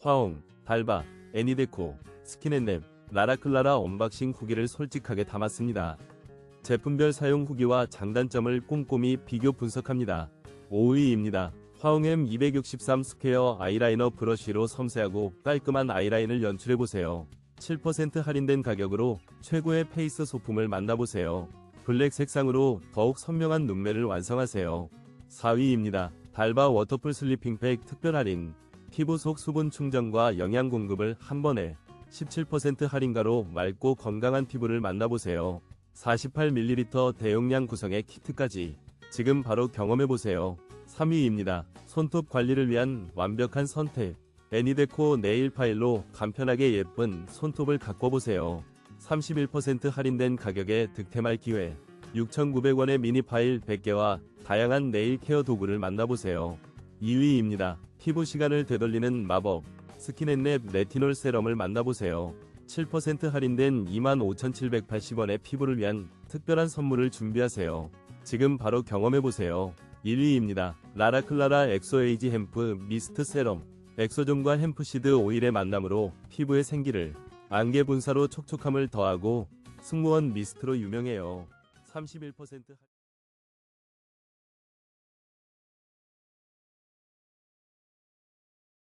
화홍, 달바, 애니데코, 스킨앤랩, 라라클라라 언박싱 후기를 솔직하게 담았습니다. 제품별 사용 후기와 장단점을 꼼꼼히 비교 분석합니다. 5위입니다. 화홍M 263 스퀘어 아이라이너 브러쉬로 섬세하고 깔끔한 아이라인을 연출해보세요. 7% 할인된 가격으로 최고의 페이스 소품을 만나보세요. 블랙 색상으로 더욱 선명한 눈매를 완성하세요. 4위입니다. 달바 워터풀 슬리핑 팩 특별 할인. 피부 속 수분 충전과 영양 공급을 한 번에 17% 할인가로 맑고 건강한 피부를 만나보세요. 48ml 대용량 구성의 키트까지 지금 바로 경험해보세요. 3위입니다. 손톱 관리를 위한 완벽한 선택. 애니데코 네일 파일로 간편하게 예쁜 손톱을 가꿔보세요. 31% 할인된 가격에 득템할 기회. 6,900원의 미니 파일 100개와 다양한 네일 케어 도구를 만나보세요. 2위입니다. 피부 시간을 되돌리는 마법. 스킨앤랩 레티놀 세럼을 만나보세요. 7% 할인된 25,780원의 피부를 위한 특별한 선물을 준비하세요. 지금 바로 경험해보세요. 1위입니다. 라라클라라 엑소에이지 햄프 미스트 세럼. 엑소존과 햄프시드 오일의 만남으로 피부의 생기를 안개 분사로 촉촉함을 더하고 승무원 미스트로 유명해요. 31% 할-